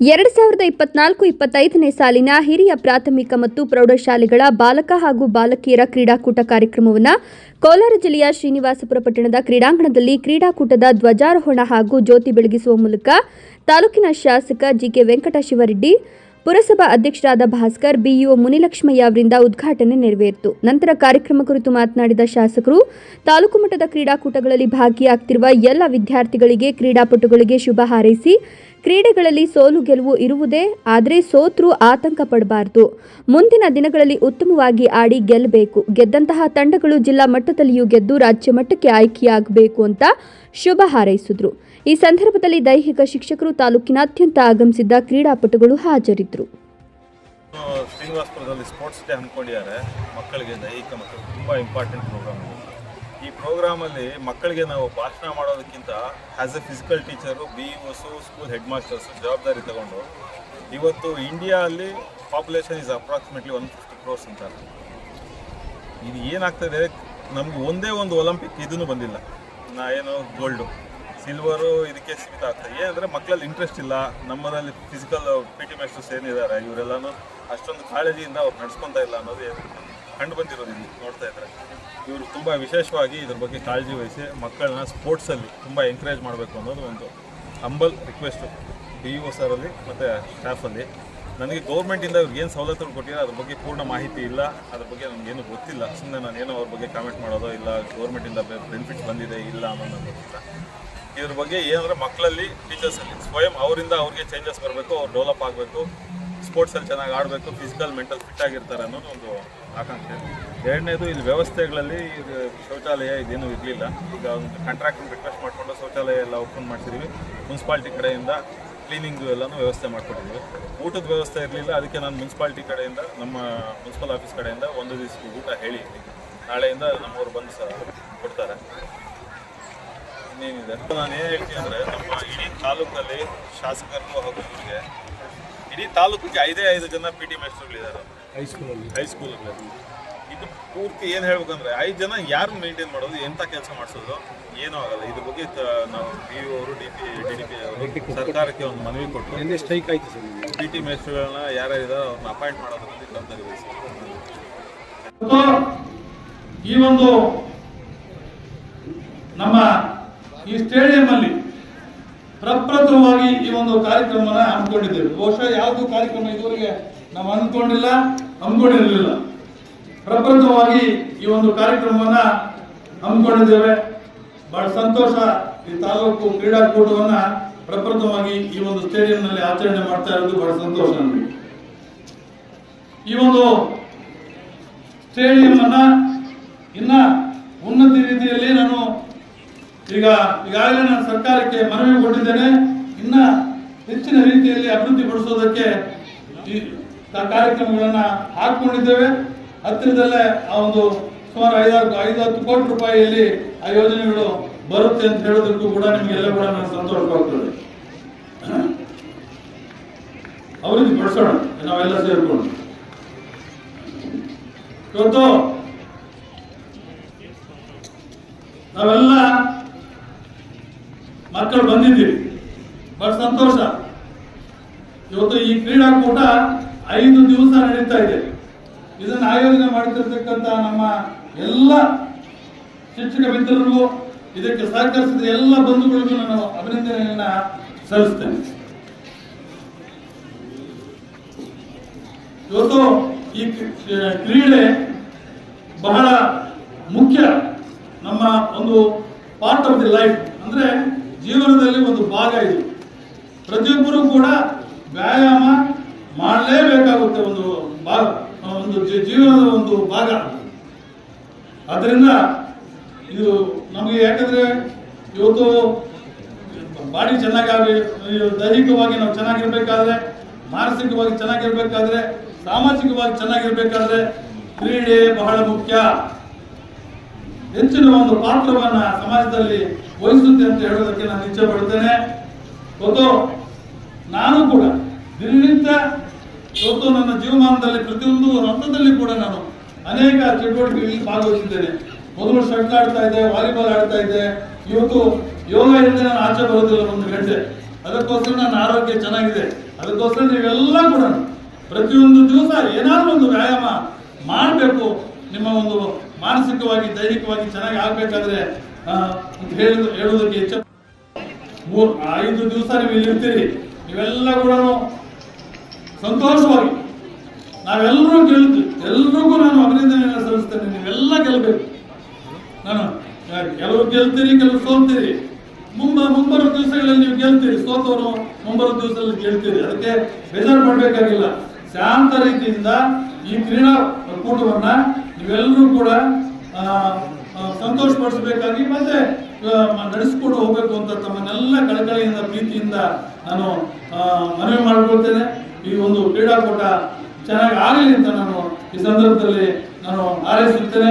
ಎರಡು ಸಾವಿರದ ಇಪ್ಪತ್ನಾಲ್ಕು ಇಪ್ಪತ್ತೈದನೇ ಸಾಲಿನ ಹಿರಿಯ ಪ್ರಾಥಮಿಕ ಮತ್ತು ಪ್ರೌಢಶಾಲೆಗಳ ಬಾಲಕ ಹಾಗೂ ಬಾಲಕಿಯರ ಕ್ರೀಡಾಕೂಟ ಕಾರ್ಯಕ್ರಮವನ್ನು ಕೋಲಾರ ಜಿಲ್ಲೆಯ ಶ್ರೀನಿವಾಸಪುರ ಪಟ್ಟಣದ ಕ್ರೀಡಾಂಗಣದಲ್ಲಿ ಕ್ರೀಡಾಕೂಟದ ಧ್ವಜಾರೋಹಣ ಹಾಗೂ ಜ್ಯೋತಿ ಬೆಳಗಿಸುವ ಮೂಲಕ ತಾಲೂಕಿನ ಶಾಸಕ ಜಿಕೆ ವೆಂಕಟಶಿವರೆಡ್ಡಿ, ಪುರಸಭಾ ಅಧ್ಯಕ್ಷರಾದ ಭಾಸ್ಕರ್, ಬಿಇಒ ಮುನಿಲಕ್ಷ್ಮಯ್ಯ ಅವರಿಂದ ಉದ್ಘಾಟನೆ ನೆರವೇರಿತು. ನಂತರ ಕಾರ್ಯಕ್ರಮ ಕುರಿತು ಮಾತನಾಡಿದ ಶಾಸಕರು, ತಾಲೂಕು ಮಟ್ಟದ ಕ್ರೀಡಾಕೂಟಗಳಲ್ಲಿ ಭಾಗಿಯಾಗ್ತಿರುವ ಎಲ್ಲ ವಿದ್ಯಾರ್ಥಿಗಳಿಗೆ, ಕ್ರೀಡಾಪಟುಗಳಿಗೆ ಶುಭ ಹಾರೈಸಿ ಕ್ರೀಡೆಗಳಲ್ಲಿ ಸೋಲು ಗೆಲುವು ಇರುವುದೇ, ಆದರೆ ಸೋತ್ರು ಆತಂಕ ಪಡಬಾರದು. ಮುಂದಿನ ದಿನಗಳಲ್ಲಿ ಉತ್ತಮವಾಗಿ ಆಡಿ ಗೆಲ್ಲಬೇಕು. ಗೆದ್ದಂತಹ ತಂಡಗಳು ಜಿಲ್ಲಾ ಮಟ್ಟದಲ್ಲಿಯೂ ಗೆದ್ದು ರಾಜ್ಯ ಮಟ್ಟಕ್ಕೆ ಆಯ್ಕೆಯಾಗಬೇಕು ಅಂತ ಶುಭ ಹಾರೈಸಿದ್ರು. ಈ ಸಂದರ್ಭದಲ್ಲಿ ದೈಹಿಕ ಶಿಕ್ಷಕರು ತಾಲೂಕಿನಾದ್ಯಂತ ಆಗಮಿಸಿದ್ದ ಕ್ರೀಡಾಪಟುಗಳು ಹಾಜರಿದ್ದರು. ಶ್ರೀನಿವಾಸಪುರದಲ್ಲಿ ಸ್ಪೋರ್ಟ್ಸ್ ಡೇ ಹಮ್ಮಿಕೊಂಡಿದ್ದಾರೆ ಮಕ್ಕಳಿಗೆ ದೈಹಿಕ ಮತ್ತು ತುಂಬ ಇಂಪಾರ್ಟೆಂಟ್ ಪ್ರೋಗ್ರಾಮ್ ಪ್ರೋಗ್ರಾಮಲ್ಲಿ ಮಕ್ಕಳಿಗೆ ನಾವು ಭಾಷಣ ಮಾಡೋದಕ್ಕಿಂತ as a physical teacher B Os school head masters ಜವಾಬ್ದಾರಿ ತಗೊಂಡು ಇವತ್ತು ಇಂಡಿಯಾ ಅಲ್ಲಿ population is approximately one fifty crores ಅಂತ. ಇದು ಏನಾಗ್ತದೆ ನಮ್ಗೆ ಒಂದೇ ಒಂದು ಒಲಿಂಪಿಕ್ ಇದೂ ಬಂದಿಲ್ಲ. ನಾ ಏನು ಗೋಲ್ಡು ಸಿಲ್ವರು ಇದಕ್ಕೆ ಸೀಮಿತ ಆಗ್ತದೆ ಏನಂದರೆ ಮಕ್ಕಳಲ್ಲಿ ಇಂಟ್ರೆಸ್ಟ್ ಇಲ್ಲ. ನಮ್ಮದಲ್ಲಿ ಫಿಸಿಕಲ್ ಪಿ ಟಿ ಮಾಸ್ಟರ್ಸ್ ಏನಿದ್ದಾರೆ, ಇವರೆಲ್ಲನೂ ಅಷ್ಟೊಂದು ಕಾಳಜಿಯಿಂದ ಅವ್ರು ನಡ್ಸ್ಕೊತಾ ಇಲ್ಲ ಅನ್ನೋದು ಕಂಡು ಬಂದಿರೋದು ನೋಡ್ತಾ ಇದ್ದಾರೆ ಇವರು ತುಂಬ ವಿಶೇಷವಾಗಿ ಇದ್ರ ಬಗ್ಗೆ ಕಾಳಜಿ ವಹಿಸಿ ಮಕ್ಕಳನ್ನ ಸ್ಪೋರ್ಟ್ಸಲ್ಲಿ ತುಂಬ ಎಂಕರೇಜ್ ಮಾಡಬೇಕು ಅನ್ನೋದು ಒಂದು ಹಂಬಲ್ ರಿಕ್ವೆಸ್ಟು ಡಿ ಒ ಸರಲ್ಲಿ ಮತ್ತು ಸ್ಟಾಫಲ್ಲಿ ನನಗೆ ಗೌರ್ಮೆಂಟಿಂದ ಇವ್ರಿಗೆ ಏನು ಸವಲತ್ತುಗಳು ಕೊಟ್ಟಿರೋ ಅದ್ರ ಬಗ್ಗೆ ಪೂರ್ಣ ಮಾಹಿತಿ ಇಲ್ಲ. ಅದ್ರ ಬಗ್ಗೆ ನನಗೇನು ಗೊತ್ತಿಲ್ಲ. ಸುಮ್ಮನೆ ನಾನು ಏನೋ ಅವ್ರ ಬಗ್ಗೆ ಕಾಮೆಂಟ್ ಮಾಡೋದೋ ಇಲ್ಲ ಗೌರ್ಮೆಂಟಿಂದ ಬೆನಿಫಿಟ್ಸ್ ಬಂದಿದೆ ಇಲ್ಲ ಅನ್ನೋದು ನನಗೆ ಗೊತ್ತಿಲ್ಲ. ಇದ್ರ ಬಗ್ಗೆ ಏನಂದ್ರೆ ಮಕ್ಕಳಲ್ಲಿ ಟೀಚರ್ಸಲ್ಲಿ ಸ್ವಯಂ ಅವರಿಂದ ಅವ್ರಿಗೆ ಚೇಂಜಸ್ ಬರಬೇಕು, ಅವ್ರು ಡೆವಲಪ್ ಆಗಬೇಕು. ಸ್ಪೋರ್ಟ್ಸಲ್ಲಿ ಚೆನ್ನಾಗಿ ಆಡಬೇಕು ಫಿಸಿಕಲ್ ಮೆಂಟಲ್ ಫಿಟ್ ಆಗಿರ್ತಾರೆ ಅನ್ನೋದು ಒಂದು ಆಕಾಂಕ್ಷೆ. ಎರಡನೇದು ಇಲ್ಲಿ ವ್ಯವಸ್ಥೆಗಳಲ್ಲಿ ಇದು ಶೌಚಾಲಯ ಇದೇನು ಇರಲಿಲ್ಲ. ಈಗ ಒಂದು ಕಾಂಟ್ರಾಕ್ಟ್ ರಿಕ್ವೆಸ್ಟ್ ಮಾಡಿಕೊಂಡು ಶೌಚಾಲಯ ಎಲ್ಲ ಓಪನ್ ಮಾಡ್ತಿದ್ದೀವಿ ಮುನ್ಸಿಪಾಲ್ಟಿ ಕಡೆಯಿಂದ ಕ್ಲೀನಿಂಗು ಎಲ್ಲನೂ ವ್ಯವಸ್ಥೆ ಮಾಡಿಕೊಟ್ಟಿದ್ವಿ. ಊಟದ ವ್ಯವಸ್ಥೆ ಇರಲಿಲ್ಲ, ಅದಕ್ಕೆ ನಾನು ಮುನ್ಸಿಪಾಲ್ಟಿ ಕಡೆಯಿಂದ, ನಮ್ಮ ಮುನ್ಸಿಪಲ್ ಆಫೀಸ್ ಕಡೆಯಿಂದ ಒಂದು ದಿವಸ ಊಟ ಹೇಳಿ ನಾಳೆಯಿಂದ ನಮ್ಮವ್ರು ಬಂದು ಸಹ ಕೊಡ್ತಾರೆ. ಇನ್ನೇನಿದೆ? ನಾನು ಏನು ಹೇಳ್ತೀನಿ ಅಂದರೆ, ನಮ್ಮ ಇಡೀ ತಾಲೂಕಲ್ಲಿ ಶಾಸಕರಿಗೂ ಹಾಗೂ ಇವರಿಗೆ ಇಡೀ ತಾಲೂಕಿಗೆ ಐದೇ ಐದು ಜನ ಪಿ ಟಿ ಮಾಸ್ಟರ್ಗಳಿದ್ದಾರೆ ಹೈಸ್ಕೂಲಲ್ಲಿ ಹೈಸ್ಕೂಲಲ್ಲಿ ಇದು ಪೂರ್ತಿ ಏನು ಹೇಳ್ಬೇಕಂದ್ರೆ ಐದು ಜನ ಯಾರು ಮೇಂಟೈನ್ ಮಾಡೋದು ಎಂಥ ಕೆಲಸ ಮಾಡಿಸೋದು ಏನೂ ಆಗಲ್ಲ. ಇದ್ರ ಬಗ್ಗೆ ತ- ನಾವು ಡಿ ಯು ಅವರು D P D D P ಅವರು ಸರ್ಕಾರಕ್ಕೆ ಒಂದು ಮನವಿ ಕೊಟ್ಟು ಸ್ಟ್ರೈಕ್ ಆಯ್ತು ಸರ್. ಪಿ ಟಿ ಮೇಸ್ಟ್ರುಗಳನ್ನ ಯಾರ್ಯಾರಿದಾರೋ ಅವ್ರನ್ನ ಅಪಾಯಿಂಟ್ ಮಾಡೋದ್ರಲ್ಲಿ ಜವಾಬ್ದಾರಿ ವಹಿಸಿ ಇವತ್ತು ಈ ಒಂದು ನಮ್ಮ ಈ ಸ್ಟೇಡಿಯಂ ಅಲ್ಲಿ ಪ್ರಪ್ರಥಮವಾಗಿ ಈ ಒಂದು ಕಾರ್ಯಕ್ರಮನ ಹಮ್ಮಿಕೊಂಡಿದ್ದೇವೆ. ಬಹುಶಃ ಯಾವುದು ಕಾರ್ಯಕ್ರಮ ಇದುವರೆಗೆ ನಾವು ಅಂದ್ಕೊಂಡಿಲ್ಲ ಹಮ್ಮಿಕೊಂಡಿರಲಿಲ್ಲ. ಪ್ರಪ್ರಥಮವಾಗಿ ಈ ಒಂದು ಕಾರ್ಯಕ್ರಮವನ್ನ ಹಮ್ಮಿಕೊಂಡಿದ್ದೇವೆ. ಬಹಳ ಸಂತೋಷ ಈ ತಾಲೂಕು ಕ್ರೀಡಾಕೂಟವನ್ನ ಪ್ರಪ್ರಥಮವಾಗಿ ಈ ಒಂದು ಸ್ಟೇಡಿಯಂನಲ್ಲಿ ಆಚರಣೆ ಮಾಡ್ತಾ ಇರೋದು ಬಹಳ ಸಂತೋಷ ನಮಗೆ. ಈ ಒಂದು ಸ್ಟೇಡಿಯಂ ಅನ್ನ ಇನ್ನ ಉನ್ನತ ರೀತಿಯಲ್ಲಿ ನಾನು ಈಗ ಈಗಾಗಲೇ ನಾನು ಸರ್ಕಾರಕ್ಕೆ ಮನವಿ ಕೊಟ್ಟಿದ್ದೇನೆ, ಇನ್ನ ಹೆಚ್ಚಿನ ರೀತಿಯಲ್ಲಿ ಅಭಿವೃದ್ಧಿ ಪಡಿಸೋದಕ್ಕೆ ಈ ಕಾರ್ಯಕ್ರಮಗಳನ್ನು ಹಾಕೊಂಡಿದ್ದೇವೆ ಹತ್ತಿರದಲ್ಲೇ ಆ ಒಂದು ಸುಮಾರು ಐದಾರು ಐದು ಹತ್ತು ಕೋಟಿ ರೂಪಾಯಿಯಲ್ಲಿ ಆ ಯೋಜನೆಗಳು ಬರುತ್ತೆ ಅಂತ ಹೇಳೋದಕ್ಕೂ ಕೂಡ ನಿಮಗೆಲ್ಲ ಕೂಡ ನಾನು ಸಂತೋಷವಾಗ್ತದೆ ಅವರಿಗೆ ಪಡಿಸೋಣ, ನಾವೆಲ್ಲ ಸೇರಿಕೊಂಡು. ಇವತ್ತು ನಾವೆಲ್ಲ ಮಕ್ಕಳು ಬಂದಿದ್ದೀವಿ ಬಹಳ ಸಂತೋಷ. ಇವತ್ತು ಈ ಕ್ರೀಡಾಕೂಟ ಐದು ದಿವಸ ನಡೀತಾ ಇದೆ. ಇದನ್ನು ಆಯೋಜನೆ ಮಾಡ್ತಿರ್ತಕ್ಕಂಥ ನಮ್ಮ ಎಲ್ಲ ಶಿಕ್ಷಕ ಮಿತ್ರರಿಗೂ, ಇದಕ್ಕೆ ಸಹಕರಿಸಿದ ಎಲ್ಲ ಬಂಧುಗಳಿಗೂ ನಾನು ಅಭಿನಂದನೆಯನ್ನ ಸಲ್ಲಿಸ್ತೇನೆ. ಇವತ್ತು ಈ ಕ್ರೀ- ಕ್ರೀಡೆ ಬಹಳ ಮುಖ್ಯ ನಮ್ಮ ಒಂದು ಪಾರ್ಟ್ ಆಫ್ ದಿ ಲೈಫ್ ಅಂದ್ರೆ ಜೀವನದಲ್ಲಿ ಒಂದು ಭಾಗ ಇದು. ಪ್ರತಿಯೊಬ್ಬರು ಕೂಡ ವ್ಯಾಯಾಮ ಮಾಡಲೇಬೇಕಾಗುತ್ತೆ ಒಂದು ಭಾಗ, ಒಂದು ಜೀವನದ ಒಂದು ಭಾಗ. ಅದರಿಂದ ಇದು ನಮಗೆ ಯಾಕಂದ್ರೆ ಇವತ್ತು ಬಾಡಿ ಚೆನ್ನಾಗಿ ದೈಹಿಕವಾಗಿ ನಾವು ಚೆನ್ನಾಗಿರ್ಬೇಕಾದ್ರೆ, ಮಾನಸಿಕವಾಗಿ ಚೆನ್ನಾಗಿರ್ಬೇಕಾದ್ರೆ, ಸಾಮಾಜಿಕವಾಗಿ ಚೆನ್ನಾಗಿರ್ಬೇಕಾದ್ರೆ ಕ್ರೀಡೆ ಬಹಳ ಮುಖ್ಯ. ಹೆಚ್ಚಿನ ಒಂದು ಪಾತ್ರವನ್ನ ಸಮಾಜದಲ್ಲಿ ವಹಿಸುತ್ತೆ ಅಂತ ಹೇಳೋದಕ್ಕೆ ನಾನು ಇಚ್ಛೆ ಪಡ್ತೇನೆ ಗೊತ್ತು? ನಾನು ಕೂಡ ದಿನನಿತ್ಯ ಇವತ್ತು ನನ್ನ ಜೀವಮಾನದಲ್ಲಿ ಪ್ರತಿಯೊಂದು ಹಂತದಲ್ಲಿ ಕೂಡ ನಾನು ಅನೇಕ ಚಟುವಟಿಕೆಗಳಲ್ಲಿ ಭಾಗವಹಿಸಿದ್ದೇನೆ. ಮೊದಲು ಶಟ್ಲ್ ಆಡ್ತಾ ಇದ್ದೆ, ವಾಲಿಬಾಲ್ ಆಡ್ತಾ ಇದ್ದೆ. ಇವತ್ತು ಯೋಗ ಇಲ್ಲದೆ ನಾನು ಆಚೆ ಬರೋದಿಲ್ಲ ಒಂದು ಗಂಟೆ. ಅದಕ್ಕೋಸ್ಕರ ನನ್ನ ಆರೋಗ್ಯ ಚೆನ್ನಾಗಿದೆ. ಅದಕ್ಕೋಸ್ಕರ ನೀವೆಲ್ಲ ಕೂಡ ಪ್ರತಿಯೊಂದು ದಿವಸ ಏನಾದರೂ ಒಂದು ವ್ಯಾಯಾಮ ಮಾಡಬೇಕು. ನಿಮ್ಮ ಒಂದು ಮಾನಸಿಕವಾಗಿ, ದೈಹಿಕವಾಗಿ ಚೆನ್ನಾಗಿ ಆಗ್ಬೇಕಾದ್ರೆ ಅಂತ ಹೇಳುದು, ಹೇಳುವುದಕ್ಕೆ ಹೆಚ್ಚು. ಮೂರು, ಐದು ದಿವಸ ನೀವು ಇಲ್ಲಿ ಇರ್ತೀರಿ. ನೀವೆಲ್ಲ ಕೂಡ ಸಂತೋಷವಾಗಿ. ನಾವೆಲ್ಲರೂ ಗೆಲ್ತೀವಿ. ಎಲ್ರಿಗೂ ನಾನು ಅಭಿನಂದನೆಯನ್ನು ಸಲ್ಲಿಸ್ತೇನೆ. ನೀವೆಲ್ಲ ಗೆಲ್ಲಬೇಕು ನಾನು ಕೆಲವರು ಗೆಲ್ತೀರಿ, ಕೆಲವರು ಸೋಲ್ತೀರಿ. ಮುಂಬ, ಮುಂಬರುವ ದಿವಸಗಳಲ್ಲಿ ನೀವು ಗೆಲ್ತೀರಿ. ಸೋತವರು ಮುಂಬರುವ ದಿವಸದಲ್ಲಿ ಗೆಲ್ತೀರಿ. ಅದಕ್ಕೆ ಬೇಜಾರು ಮಾಡಬೇಕಾಗಿಲ್ಲ ಶಾಂತ ರೀತಿಯಿಂದ ಈ ಕ್ರೀಡಾ ಕೂಟವನ್ನ ನೀವೆಲ್ಲರೂ ಕೂಡ ಸಂತೋಷಪಡಿಸಬೇಕಾಗಿ ಮತ್ತೆ ನಡೆಸಿಕೊಂಡು ಹೋಗಬೇಕು ಅಂತ ತಮ್ಮನ್ನೆಲ್ಲ ಕಳಕಳಿಯಿಂದ, ಪ್ರೀತಿಯಿಂದ ನಾನು ಮನವಿ ಮಾಡಿಕೊಳ್ತೇನೆ. ಈ ಒಂದು ಕ್ರೀಡಾಕೂಟ ಚೆನ್ನಾಗಿ ಆಗಲಿ ಅಂತ ನಾನು ಈ ಸಂದರ್ಭದಲ್ಲಿ ನಾನು ಹಾರೈಸುತ್ತೇನೆ.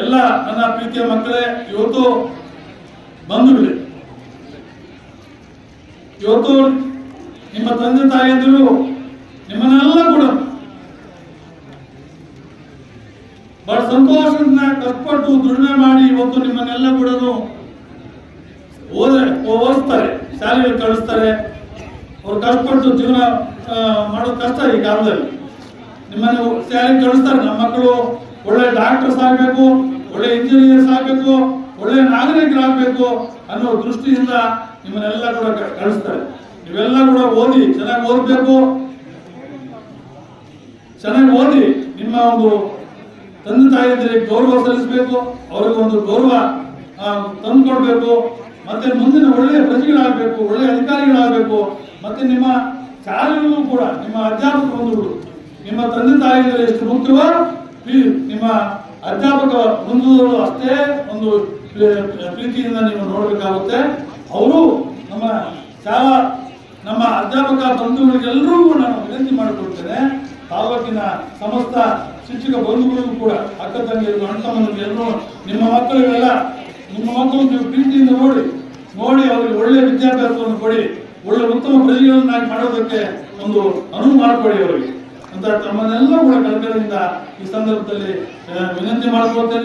ಎಲ್ಲ ನನ್ನ ಪ್ರೀತಿಯ ಮಕ್ಕಳೇ, ಇವತ್ತು ಬಂಧುಗಳೇ ಇವತ್ತು ನಿಮ್ಮ ತಂದೆ ತಾಯಿಯಂದಿರು ನಿಮ್ಮನ್ನೆಲ್ಲ ಕೂಡ ಬಹಳ ಸಂತೋಷದಿಂದ ಕಷ್ಟಪಟ್ಟು ದುಡಿಮೆ ಮಾಡಿ ಇವತ್ತು ನಿಮ್ಮನ್ನೆಲ್ಲ ಕೂಡ ಓದ್ರೆ ಓದಿಸ್ತಾರೆ ಶಾಲೆಗೆ ಕಳಿಸ್ತಾರೆ. ಅವ್ರು ಕಷ್ಟಪಟ್ಟು ಜೀವನ ಮಾಡೋದು ಕಷ್ಟ ಈ ಕಾಲದಲ್ಲಿ. ನಿಮ್ಮನ್ನು ಶಾಲೆಗೆ ಕಳಿಸ್ತಾರೆ, ನಮ್ಮ ಮಕ್ಕಳು. ಒಳ್ಳೆ ಡಾಕ್ಟರ್ಸ್ ಆಗಬೇಕು, ಒಳ್ಳೆ ಇಂಜಿನಿಯರ್ಸ್ ಆಗಬೇಕು, ಒಳ್ಳೆ ನಾಗರಿಕರಾಗಬೇಕು ಅನ್ನೋ ದೃಷ್ಟಿಯಿಂದ ನಿಮ್ಮನ್ನೆಲ್ಲ ಕೂಡ ಕಳಿಸ್ತಾರೆ. ನೀವೆಲ್ಲ ಕೂಡ ಓದಿ, ಚೆನ್ನಾಗಿ ಓದಬೇಕು. ಚೆನ್ನಾಗಿ ಓದಿ, ನಿಮ್ಮ ಒಂದು ತಂದೆ ತಾಯಿದ್ರೆ ಗೌರವ ಸಲ್ಲಿಸಬೇಕು, ಅವ್ರಿಗೆ ಒಂದು ಗೌರವ ತಂದು ತಂದುಕೊಡ್ಬೇಕು, ಮತ್ತೆ ಮುಂದಿನ ಒಳ್ಳೆಯ ಪ್ರಜೆಗಳಾಗಬೇಕು, ಒಳ್ಳೆಯ ಅಧಿಕಾರಿಗಳಾಗಬೇಕು, ಮತ್ತೆ ನಿಮ್ಮ ಶಾಲೆಗಳು ಕೂಡ, ನಿಮ್ಮ ಅಧ್ಯಾಪಕ ಬಂಧುಗಳು ನಿಮ್ಮ ತಂದೆ ತಾಯಿಗಳು ಎಷ್ಟು ಮುಖ್ಯವೋ ನಿಮ್ಮ ಅಧ್ಯಾಪಕ ಬಂಧುಗಳು ಅಷ್ಟೇ ಒಂದು ಪ್ರೀ- ಪ್ರೀತಿಯಿಂದ ನೀವು ನೋಡಬೇಕಾಗುತ್ತೆ. ಅವರು ನಮ್ಮ ಶಾಲಾ, ನಮ್ಮ ಅಧ್ಯಾಪಕ ಬಂಧುಗಳಿಗೆಲ್ಲರಿಗೂ ನಾನು ವಿನಂತಿ ಮಾಡಿಕೊಡ್ತೇನೆ ತಾಲೂಕಿನ ಸಮಸ್ತ ಶಿಕ್ಷಕ ಬಂಧುಗಳಿಗೂ ಕೂಡ ಅಕ್ಕ ತಂಗಿಯರು ಅಣ್ಣ ನಿಮ್ಮ ಮಕ್ಕಳಿಗೆಲ್ಲ ನಿಮ್ಮ ಮಕ್ಕಳು ನೀವು ಪ್ರೀತಿಯಿಂದ ನೋಡಿ ನೋಡಿ ಅವರಿಗೆ ಒಳ್ಳೆ ವಿದ್ಯಾಭ್ಯಾಸವನ್ನು ಕೊಡಿ, ಒಳ್ಳೆ ಉತ್ತಮ ಪ್ರಜೆಗಳನ್ನಾಗಿ ಮಾಡೋದಕ್ಕೆ ಒಂದು ಅನುವು ಮಾಡಿಕೊಡಿ ಅವರಿಗೆ. ಅಂತ ತಮ್ಮನ್ನೆಲ್ಲ ಕೂಡ ಕಲ್ಪನೆಯಿಂದ ಈ ಸಂದರ್ಭದಲ್ಲಿ ವಿನಂತಿ ಮಾಡಿಕೊಳ್ತೇನೆ.